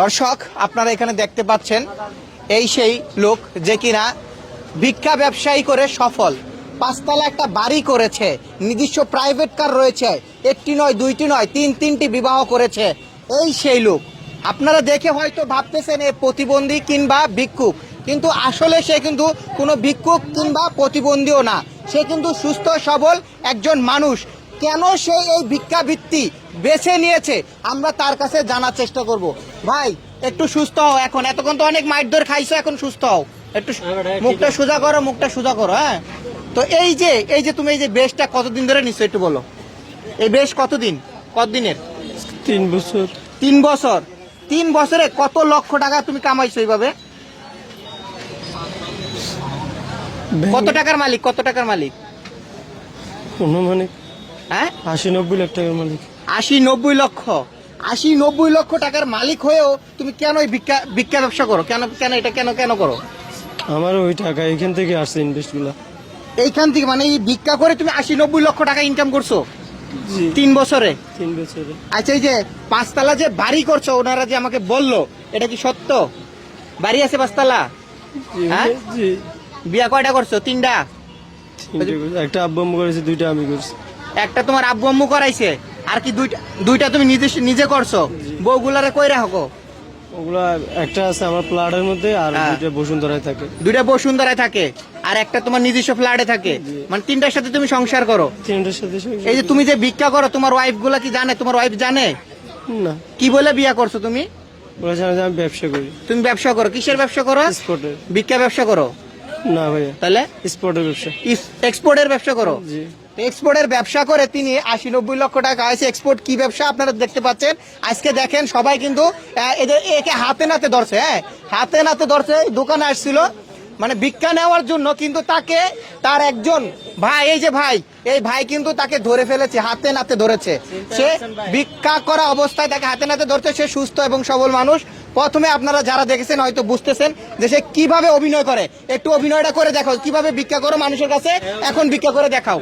দর্শক, আপনারা এখানে দেখতে পাচ্ছেন, এই সেই লোক যে কিনা ভিক্ষা ব্যবসায়ী করে সফল। পাঁচতলা একটা বাড়ি করেছে, নিজস্ব প্রাইভেট কার রয়েছে, একটি নয়, দুইটি নয়, তিন, তিনটি বিবাহ করেছে। এই সেই লোক, আপনারা দেখে হয়তো ভাবতেছেন এ প্রতিবন্ধী কিংবা ভিক্ষুক, কিন্তু আসলে সে কিন্তু কোনো ভিক্ষুক কিংবা প্রতিবন্ধীও না। সে কিন্তু সুস্থ, সবল একজন মানুষ। কেন সে এই ভিক্ষাবৃত্তি বেছে নিয়েছে আমরা তার কাছে জানার চেষ্টা করব। ভাই একটু সুস্থ হও এখন। এতক্ষণ তো অনেক মাইট ধরে খাইছো এখন সুস্থ হও। একটু মুখটা সোজা করো মুখটা সোজা করো হ্যাঁ? তো এই যে এই যে তুমি এই যে বেশটা কতদিন ধরে নিচ্ছ একটু বলো। এই বেশ কতদিন? কতদিনের? তিন বছর। তিন বছর। তিন বছরে কত লক্ষ টাকা তুমি কামাইছো এইভাবে? কত টাকার মালিক? কত টাকার মালিক? অনুমানিক হ্যাঁ? আশি নব্বই লাখ টাকার মালিক। আশি নব্বই লক্ষ। আশি নব্বই লক্ষ টাকার মালিক হয়েও তুমি কেন ভিক্ষা ভিক্ষা ব্যবসা করো? কেন কেন এটা কেন কেন করো? আমার ওই টাকা এখান থেকে আসছে ইনভেস্টগুলা এইখান থেকে মানে এই ভিক্ষা করে তুমি আশি নব্বই লক্ষ টাকা ইনকাম করছ? তিন বছরে? তিন বছরে। আচ্ছা এই যে পাঁচতলা যে বাড়ি করছ ওনারা যে আমাকে বলল এটা কি সত্য? বাড়ি আছে পাঁচতলা? হ্যাঁ? বিয়া কয়টা করছ? তিনটা? একটা আব্বু আম্মু করেছে দুইটা আমি করছি। একটা তোমার আব্বু আম্মু করাইছে? আর কি দুইটা দুইটা তুমি নিজে নিজে করছ? বউগুলারে কই রাখো ওগুলা একটা আছে আমার প্লাটের মধ্যে আর হ্যাঁ। দুইটা বসুন্ধরায় থাকে। দুইটা বসুন্ধরায় থাকে। আর একটা তোমার নিজস্ব ফ্ল্যাটে থাকে। মানে তিনটার সাথে তুমি সংসার করো। তিনটার সাথে এই যে তুমি যে ভিক্ষা করো তোমার ওয়াইফগুলা কি জানে? তোমার ওয়াইফ জানে? না। কি বলে বিয়া করছ তুমি? জানে আমি ব্যবসা করি। তুমি ব্যবসা করো। কিসের ব্যবসা করো? ভিক্ষা ব্যবসা করো? না ভাইয়া। তাহলে? স্পটের ব্যবসা। এক্সপোর্টের ব্যবসা করো? জি। এক্সপোর্টের ব্যবসা করে তিনি আশি নব্বই লক্ষ টাকা আছে এক্সপোর্ট কি ব্যবসা আপনারা দেখতে পাচ্ছেন? আজকে দেখেন সবাই কিন্তু এদের একে হাতে নাতে ধরছে হ্যাঁ? হাতে নাতে ধরছে দোকানে আসছিল। মানে ভিক্ষা নেওয়ার জন্য কিন্তু তাকে তার একজন ভাই এই যে ভাই এই ভাই কিন্তু তাকে ধরে ফেলেছে হাতে নাতে ধরেছে। সে ভিক্ষা করা অবস্থায় তাকে হাতে নাতে ধরছে সে সুস্থ এবং সবল মানুষ। প্রথমে আপনারা যারা দেখেছেন হয়তো বুঝতেছেন যে সে কীভাবে অভিনয় করে। একটু অভিনয়টা করে দেখাও কীভাবে ভিক্ষা করো মানুষের কাছে এখন ভিক্ষা করে দেখাও।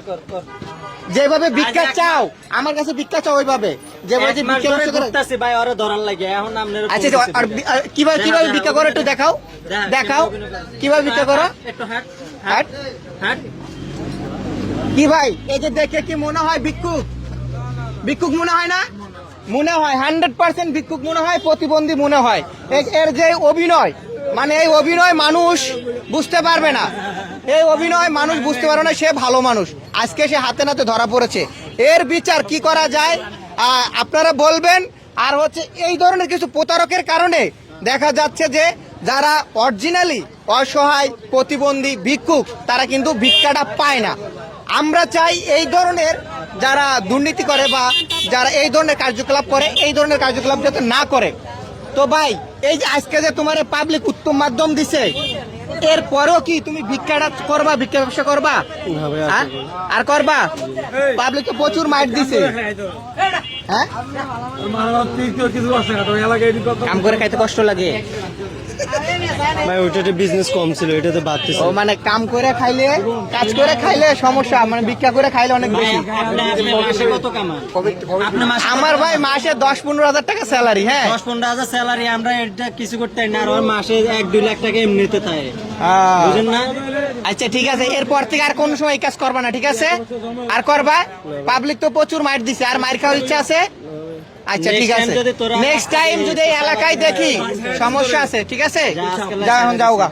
যেভাবে ভিক্ষা চাও আমার কাছে ভিক্ষা চাও ওইভাবে। যেভাবে ভিক্ষা ব্যবসা ভাই ওরে ধরার লাগে এখন আপনার আচ্ছা আচ্ছা, আর কীভাবে কীভাবে ভিক্ষা করো একটু দেখাও। দেখাও। কীভাবে ভিক্ষা করো? একটু হাট হাট। হাট। কি ভাই এই যে দেখে কি মনে হয় ভিক্ষুক? ভিক্ষুক মনে হয় না? মনে হয় হান্ড্রেড পার্সেন্ট ভিক্ষুক মনে হয়, প্রতিবন্ধী মনে হয়। এর যে অভিনয় মানে এই অভিনয় মানুষ বুঝতে পারবে না। এই অভিনয় মানুষ বুঝতে পারবে না, সে ভালো মানুষ। আজকে সে হাতে নাতে ধরা পড়েছে। এর বিচার কি করা যায়? আপনারা বলবেন, আর হচ্ছে এই ধরনের কিছু প্রতারকের কারণে দেখা যাচ্ছে যে, যারা অরিজিনালি অসহায়, প্রতিবন্ধী, ভিক্ষুক, তারা কিন্তু ভিক্ষাটা পায় না। আমরা চাই এই ধরনের যারা দুর্নীতি করে বা যারা এই ধরনের কার্যকলাপ করে এই ধরনের কার্যকলাপ যাতে না করে। তো ভাই এই যে আজকে যে তোমার পাবলিক উত্তম মাধ্যম দিছে এরপরেও কি তুমি ভিক্ষাটা করবা ভিক্ষা ব্যবসা করবা? আর আর? করব না। আর করবা? পাবলিক তো প্রচুর মাইট দিছে। হ্যাঁ? কাম করে খাইতে কষ্ট লাগে। ভাই ওইটাতে বিজনেস কম ছিল এটাতে বাড়তেছে ও মানে কাম করে খাইলে কাজ করে খাইলে সমস্যা মানে ভিক্ষা করে খাইলে অনেক বেশি। আপনি আপনি মাসে কত কামান আপনি মাসে আমার ভাই মাসে দশ পনেরো হাজার টাকা স্যালারি হ্যাঁ। দশ পনেরো হাজার স্যালারি আমরা এটা কিছু করতে না আর ওর মাসে এক দুই লাখ টাকা এমনিতে থাকে। বুঝেন না? আচ্ছা ঠিক আছে এরপর থেকে আর কোন সময় এই কাজ করবা না ঠিক আছে? আর করবা? পাবলিক তো প্রচুর মাইর দিছে আর মাইর খাওয়ার ইচ্ছা আছে? আচ্ছা ঠিক আছে। নেক্সট টাইম যদি এই এলাকায় দেখি সমস্যা আছে ঠিক আছে? যা যাও এখন যাও গা